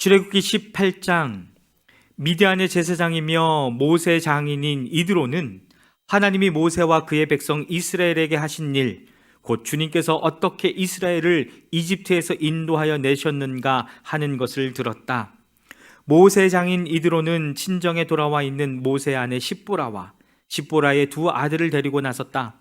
출애굽기 18장 미디안의 제사장이며 모세 장인인 이드로는 하나님이 모세와 그의 백성 이스라엘에게 하신 일, 곧 주님께서 어떻게 이스라엘을 이집트에서 인도하여 내셨는가 하는 것을 들었다. 모세 장인 이드로는 친정에 돌아와 있는 모세 아내 십보라와 십보라의 두 아들을 데리고 나섰다.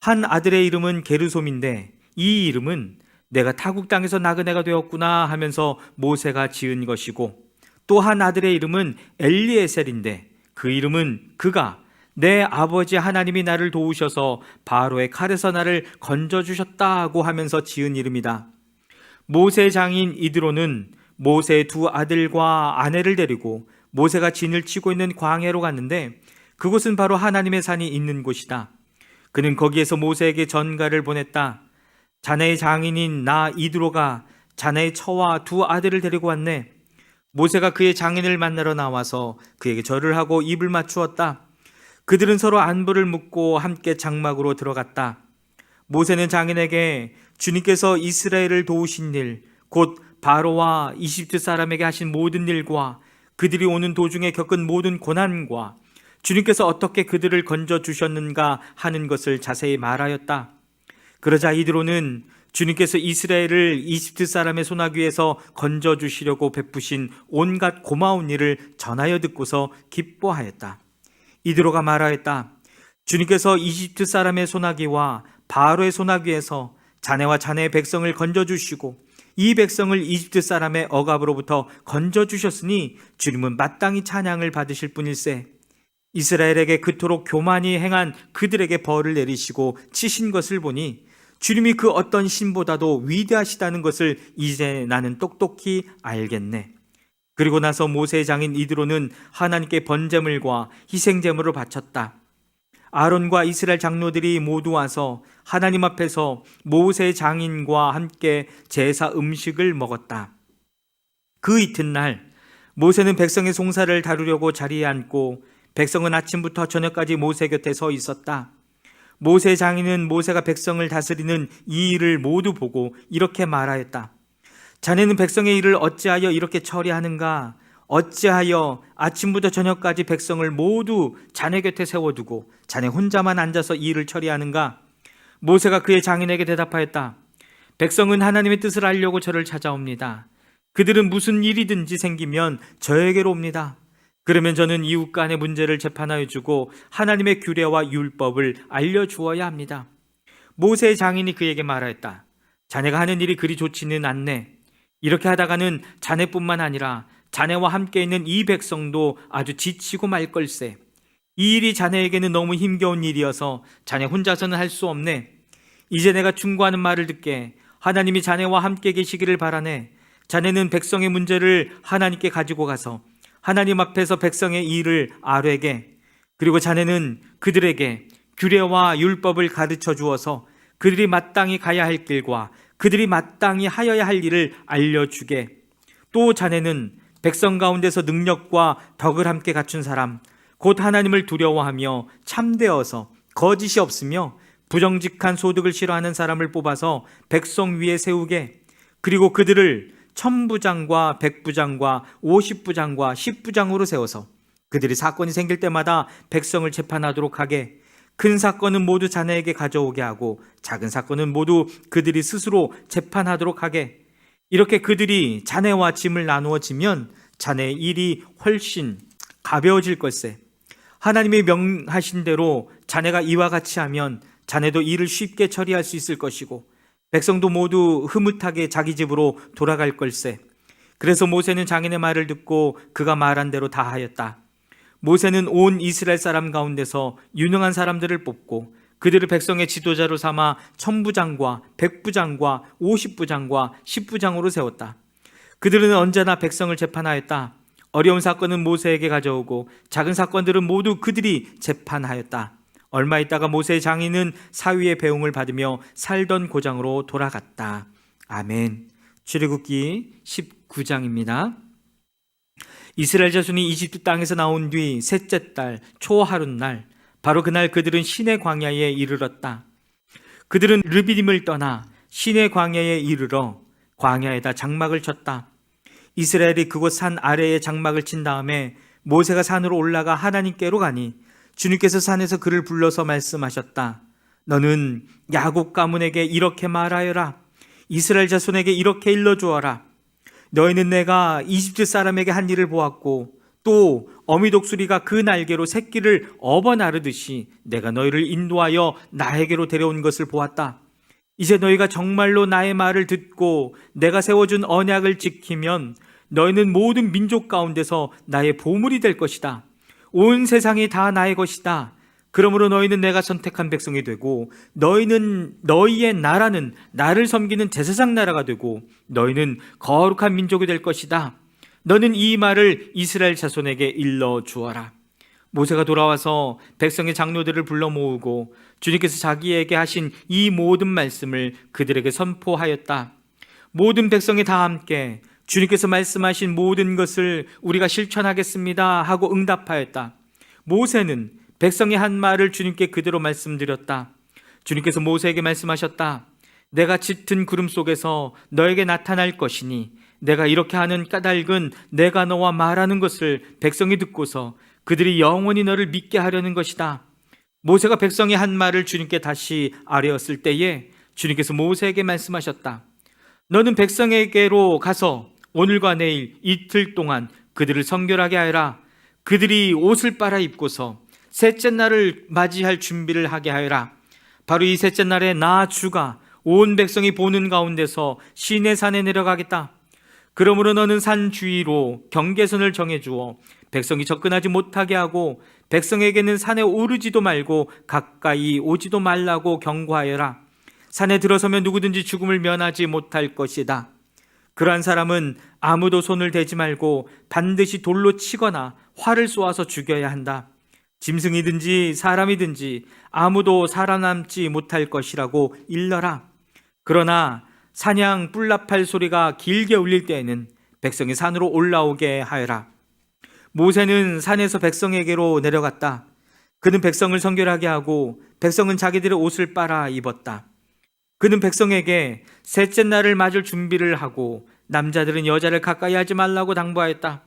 한 아들의 이름은 게르솜인데 이 이름은 내가 타국 땅에서 나그네가 되었구나 하면서 모세가 지은 것이고 또 한 아들의 이름은 엘리에셀인데 그 이름은 그가 내 아버지 하나님이 나를 도우셔서 바로의 칼에서 나를 건져 주셨다고 하면서 지은 이름이다. 모세 장인 이드로는 모세의 두 아들과 아내를 데리고 모세가 진을 치고 있는 광야로 갔는데 그곳은 바로 하나님의 산이 있는 곳이다. 그는 거기에서 모세에게 전가를 보냈다. 자네의 장인인 나 이드로가 자네의 처와 두 아들을 데리고 왔네. 모세가 그의 장인을 만나러 나와서 그에게 절을 하고 입을 맞추었다. 그들은 서로 안부를 묻고 함께 장막으로 들어갔다. 모세는 장인에게 주님께서 이스라엘을 도우신 일, 곧 바로와 이집트 사람에게 하신 모든 일과 그들이 오는 도중에 겪은 모든 고난과 주님께서 어떻게 그들을 건져 주셨는가 하는 것을 자세히 말하였다. 그러자 이드로는 주님께서 이스라엘을 이집트 사람의 손아귀에서 건져 주시려고 베푸신 온갖 고마운 일을 전하여 듣고서 기뻐하였다. 이드로가 말하였다. 주님께서 이집트 사람의 손아귀와 바로의 손아귀에서 자네와 자네의 백성을 건져 주시고 이 백성을 이집트 사람의 억압으로부터 건져 주셨으니 주님은 마땅히 찬양을 받으실 뿐일세. 이스라엘에게 그토록 교만이 행한 그들에게 벌을 내리시고 치신 것을 보니 주님이 그 어떤 신보다도 위대하시다는 것을 이제 나는 똑똑히 알겠네. 그리고 나서 모세의 장인 이드로는 하나님께 번제물과 희생제물을 바쳤다. 아론과 이스라엘 장로들이 모두 와서 하나님 앞에서 모세 장인과 함께 제사 음식을 먹었다. 그 이튿날 모세는 백성의 송사를 다루려고 자리에 앉고 백성은 아침부터 저녁까지 모세 곁에 서 있었다. 모세 장인은 모세가 백성을 다스리는 이 일을 모두 보고 이렇게 말하였다. 자네는 백성의 일을 어찌하여 이렇게 처리하는가? 어찌하여 아침부터 저녁까지 백성을 모두 자네 곁에 세워두고 자네 혼자만 앉아서 이 일을 처리하는가? 모세가 그의 장인에게 대답하였다. 백성은 하나님의 뜻을 알려고 저를 찾아옵니다. 그들은 무슨 일이든지 생기면 저에게로 옵니다. 그러면 저는 이웃 간의 문제를 재판하여 주고 하나님의 규례와 율법을 알려 주어야 합니다. 모세의 장인이 그에게 말하였다. 자네가 하는 일이 그리 좋지는 않네. 이렇게 하다가는 자네뿐만 아니라 자네와 함께 있는 이 백성도 아주 지치고 말 걸세. 이 일이 자네에게는 너무 힘겨운 일이어서 자네 혼자서는 할 수 없네. 이제 내가 충고하는 말을 듣게 하나님이 자네와 함께 계시기를 바라네. 자네는 백성의 문제를 하나님께 가지고 가서 하나님 앞에서 백성의 일을 아뢰게 그리고 자네는 그들에게 규례와 율법을 가르쳐 주어서 그들이 마땅히 가야 할 길과 그들이 마땅히 하여야 할 일을 알려주게. 또 자네는 백성 가운데서 능력과 덕을 함께 갖춘 사람 곧 하나님을 두려워하며 참되어서 거짓이 없으며 부정직한 소득을 싫어하는 사람을 뽑아서 백성 위에 세우게. 그리고 그들을 천부장과 백부장과 오십부장과 십부장으로 세워서 그들이 사건이 생길 때마다 백성을 재판하도록 하게 큰 사건은 모두 자네에게 가져오게 하고 작은 사건은 모두 그들이 스스로 재판하도록 하게. 이렇게 그들이 자네와 짐을 나누어 지면 자네의 일이 훨씬 가벼워질 것세. 하나님이 명하신 대로 자네가 이와 같이 하면 자네도 일을 쉽게 처리할 수 있을 것이고 백성도 모두 흐뭇하게 자기 집으로 돌아갈 걸세. 그래서 모세는 장인의 말을 듣고 그가 말한 대로 다 하였다. 모세는 온 이스라엘 사람 가운데서 유능한 사람들을 뽑고 그들을 백성의 지도자로 삼아 천부장과 백부장과 오십부장과 십부장으로 세웠다. 그들은 언제나 백성을 재판하였다. 어려운 사건은 모세에게 가져오고 작은 사건들은 모두 그들이 재판하였다. 얼마 있다가 모세의 장인은 사위의 배웅을 받으며 살던 고장으로 돌아갔다. 아멘. 출애굽기 19장입니다. 이스라엘 자손이 이집트 땅에서 나온 뒤 셋째 달 초하룻 날 바로 그날 그들은 신의 광야에 이르렀다. 그들은 르비딤을 떠나 신의 광야에 이르러 광야에다 장막을 쳤다. 이스라엘이 그곳 산 아래에 장막을 친 다음에 모세가 산으로 올라가 하나님께로 가니 주님께서 산에서 그를 불러서 말씀하셨다. 너는 야곱 가문에게 이렇게 말하여라. 이스라엘 자손에게 이렇게 일러주어라. 너희는 내가 이집트 사람에게 한 일을 보았고 또 어미 독수리가 그 날개로 새끼를 업어 나르듯이 내가 너희를 인도하여 나에게로 데려온 것을 보았다. 이제 너희가 정말로 나의 말을 듣고 내가 세워준 언약을 지키면 너희는 모든 민족 가운데서 나의 보물이 될 것이다. 온 세상이 다 나의 것이다. 그러므로 너희는 내가 선택한 백성이 되고 너희는 너희의 나라는 나를 섬기는 제사장 나라가 되고 너희는 거룩한 민족이 될 것이다. 너는 이 말을 이스라엘 자손에게 일러 주어라. 모세가 돌아와서 백성의 장로들을 불러 모으고 주님께서 자기에게 하신 이 모든 말씀을 그들에게 선포하였다. 모든 백성이 다 함께 주님께서 말씀하신 모든 것을 우리가 실천하겠습니다 하고 응답하였다. 모세는 백성이 한 말을 주님께 그대로 말씀드렸다. 주님께서 모세에게 말씀하셨다. 내가 짙은 구름 속에서 너에게 나타날 것이니 내가 이렇게 하는 까닭은 내가 너와 말하는 것을 백성이 듣고서 그들이 영원히 너를 믿게 하려는 것이다. 모세가 백성이 한 말을 주님께 다시 아뢰었을 때에 주님께서 모세에게 말씀하셨다. 너는 백성에게로 가서 오늘과 내일 이틀 동안 그들을 성결하게 하여라. 그들이 옷을 빨아 입고서 셋째 날을 맞이할 준비를 하게 하여라. 바로 이 셋째 날에 나 주가 온 백성이 보는 가운데서 시내 산에 내려가겠다. 그러므로 너는 산 주위로 경계선을 정해 주어 백성이 접근하지 못하게 하고 백성에게는 산에 오르지도 말고 가까이 오지도 말라고 경고하여라. 산에 들어서면 누구든지 죽음을 면하지 못할 것이다. 그러한 사람은 아무도 손을 대지 말고 반드시 돌로 치거나 활을 쏘아서 죽여야 한다. 짐승이든지 사람이든지 아무도 살아남지 못할 것이라고 일러라. 그러나 사냥 뿔나팔 소리가 길게 울릴 때에는 백성이 산으로 올라오게 하여라. 모세는 산에서 백성에게로 내려갔다. 그는 백성을 성결하게 하고 백성은 자기들의 옷을 빨아 입었다. 그는 백성에게 셋째 날을 맞을 준비를 하고 남자들은 여자를 가까이 하지 말라고 당부하였다.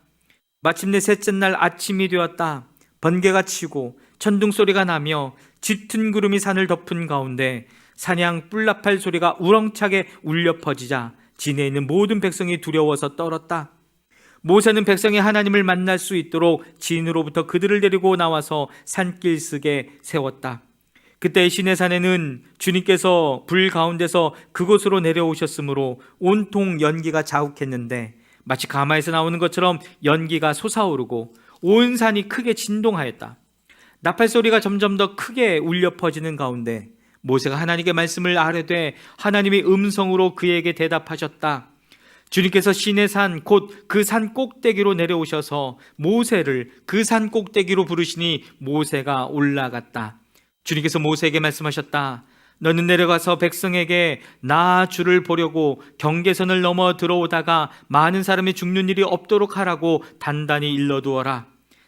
마침내 셋째 날 아침이 되었다. 번개가 치고 천둥 소리가 나며 짙은 구름이 산을 덮은 가운데 사냥 뿔나팔 소리가 우렁차게 울려 퍼지자 진에 있는 모든 백성이 두려워서 떨었다. 모세는 백성이 하나님을 만날 수 있도록 진으로부터 그들을 데리고 나와서 산길석에 세웠다. 그때 시내산에는 주님께서 불 가운데서 그곳으로 내려오셨으므로 온통 연기가 자욱했는데 마치 가마에서 나오는 것처럼 연기가 솟아오르고 온 산이 크게 진동하였다. 나팔 소리가 점점 더 크게 울려 퍼지는 가운데 모세가 하나님께 말씀을 아뢰되 하나님이 음성으로 그에게 대답하셨다. 주님께서 신의 산곧 그 산 꼭대기로 내려오셔서 모세를 그 산 꼭대기로 부르시니 모세가 올라갔다. 주님께서 모세에게 말씀하셨다. 너는 내려가서 백성에게 나 주를 보려고 경계선을 넘어 들어오다가 많은 사람이 죽는 일이 없도록 하라고 단단히 일러두어라.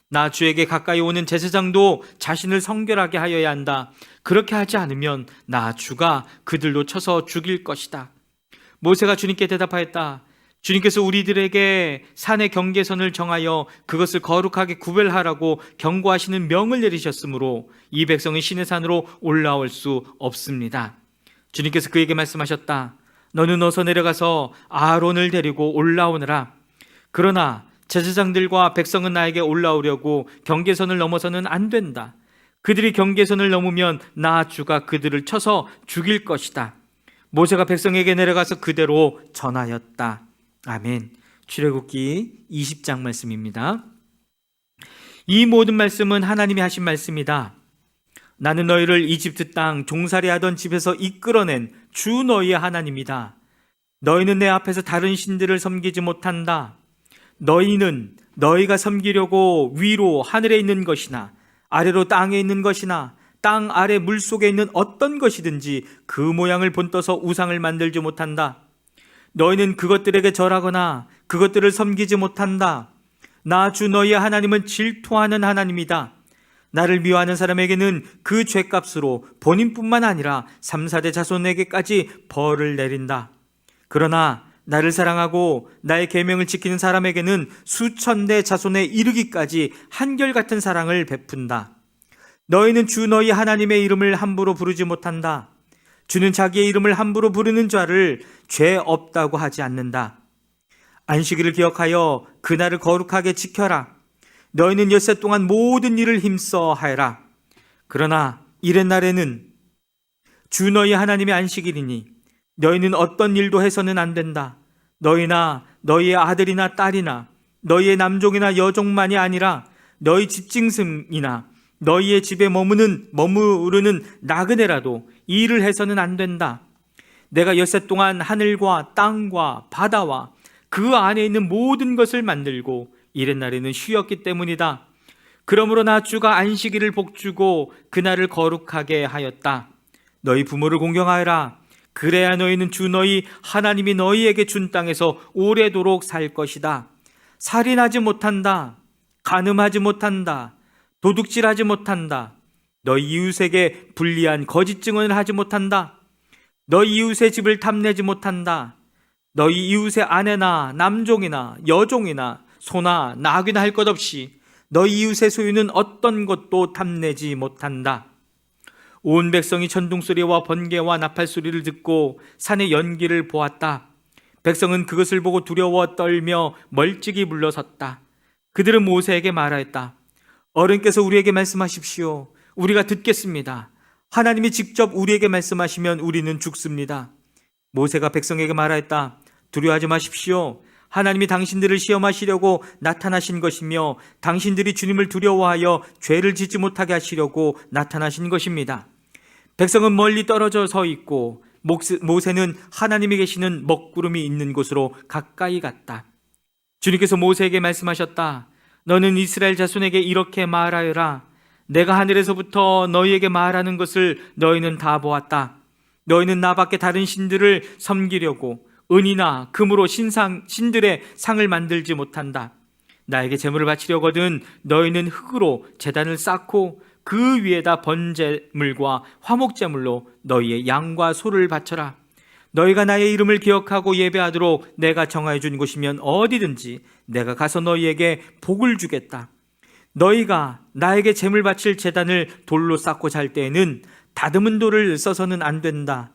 나 주에게 가까이 오는 제사장도 자신을 성결하게 하여야 한다. 그렇게 하지 않으면 나 주가 그들로 쳐서 죽일 것이다. 모세가 주님께 대답하였다. 주님께서 우리들에게 산의 경계선을 정하여 그것을 거룩하게 구별하라고 경고하시는 명을 내리셨으므로 이 백성은 신의 산으로 올라올 수 없습니다. 주님께서 그에게 말씀하셨다. 너는 어서 내려가서 아론을 데리고 올라오느라. 그러나 제사장들과 백성은 나에게 올라오려고 경계선을 넘어서는 안 된다. 그들이 경계선을 넘으면 나 주가 그들을 쳐서 죽일 것이다. 모세가 백성에게 내려가서 그대로 전하였다. 아멘. 출애굽기 20장 말씀입니다. 이 모든 말씀은 하나님이 하신 말씀이다. 나는 너희를 이집트 땅 종살이 하던 집에서 이끌어낸 주 너희의 하나님이다. 너희는 내 앞에서 다른 신들을 섬기지 못한다. 너희는 너희가 섬기려고 위로 하늘에 있는 것이나 아래로 땅에 있는 것이나 땅 아래 물 속에 있는 어떤 것이든지 그 모양을 본떠서 우상을 만들지 못한다. 너희는 그것들에게 절하거나 그것들을 섬기지 못한다. 나 주 너희의 하나님은 질투하는 하나님이다. 나를 미워하는 사람에게는 그 죄값으로 본인뿐만 아니라 3, 4대 자손에게까지 벌을 내린다. 그러나 나를 사랑하고 나의 계명을 지키는 사람에게는 수천 대 자손에 이르기까지 한결같은 사랑을 베푼다. 너희는 주 너희 하나님의 이름을 함부로 부르지 못한다. 주는 자기의 이름을 함부로 부르는 자를 죄 없다고 하지 않는다. 안식일을 기억하여 그날을 거룩하게 지켜라. 너희는 엿새 동안 모든 일을 힘써 하여라. 그러나 이랜날에는 주 너희 하나님의 안식일이니 너희는 어떤 일도 해서는 안 된다. 너희나 너희의 아들이나 딸이나 너희의 남종이나 여종만이 아니라 너희 집짐승이나 너희의 집에 머무는 머무르는 나그네라도 이 일을 해서는 안 된다. 내가 엿새 동안 하늘과 땅과 바다와 그 안에 있는 모든 것을 만들고 이랜날에는 쉬었기 때문이다. 그러므로 나 주가 안식일을 복주고 그날을 거룩하게 하였다. 너희 부모를 공경하여라. 그래야 너희는 주 너희 하나님이 너희에게 준 땅에서 오래도록 살 것이다. 살인하지 못한다. 간음하지 못한다. 도둑질하지 못한다. 너희 이웃에게 불리한 거짓 증언을 하지 못한다. 너희 이웃의 집을 탐내지 못한다. 너희 이웃의 아내나 남종이나 여종이나 소나 나귀나 할 것 없이 너희 이웃의 소유는 어떤 것도 탐내지 못한다. 온 백성이 천둥 소리와 번개와 나팔 소리를 듣고 산의 연기를 보았다. 백성은 그것을 보고 두려워 떨며 멀찍이 물러섰다. 그들은 모세에게 말하였다. 어른께서 우리에게 말씀하십시오. 우리가 듣겠습니다. 하나님이 직접 우리에게 말씀하시면 우리는 죽습니다. 모세가 백성에게 말하였다. 두려워하지 마십시오. 하나님이 당신들을 시험하시려고 나타나신 것이며 당신들이 주님을 두려워하여 죄를 짓지 못하게 하시려고 나타나신 것입니다. 백성은 멀리 떨어져 서 있고 모세는 하나님이 계시는 먹구름이 있는 곳으로 가까이 갔다. 주님께서 모세에게 말씀하셨다. 너는 이스라엘 자손에게 이렇게 말하여라. 내가 하늘에서부터 너희에게 말하는 것을 너희는 다 보았다. 너희는 나밖에 다른 신들을 섬기려고 은이나 금으로 신상 신들의 상을 만들지 못한다. 나에게 제물을 바치려거든 너희는 흙으로 제단을 쌓고 그 위에다 번제물과 화목제물로 너희의 양과 소를 바쳐라. 너희가 나의 이름을 기억하고 예배하도록 내가 정하여 준 곳이면 어디든지 내가 가서 너희에게 복을 주겠다. 너희가 나에게 제물 바칠 제단을 돌로 쌓고 잘 때에는 다듬은 돌을 써서는 안 된다.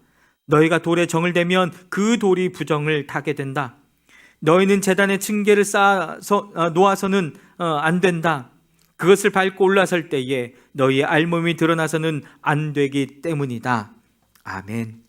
너희가 돌에 정을 대면 그 돌이 부정을 타게 된다. 너희는 제단에 층계를 쌓아서 어, 놓아서는 어, 안 된다. 그것을 밟고 올라설 때에 너희의 알몸이 드러나서는 안 되기 때문이다. 아멘.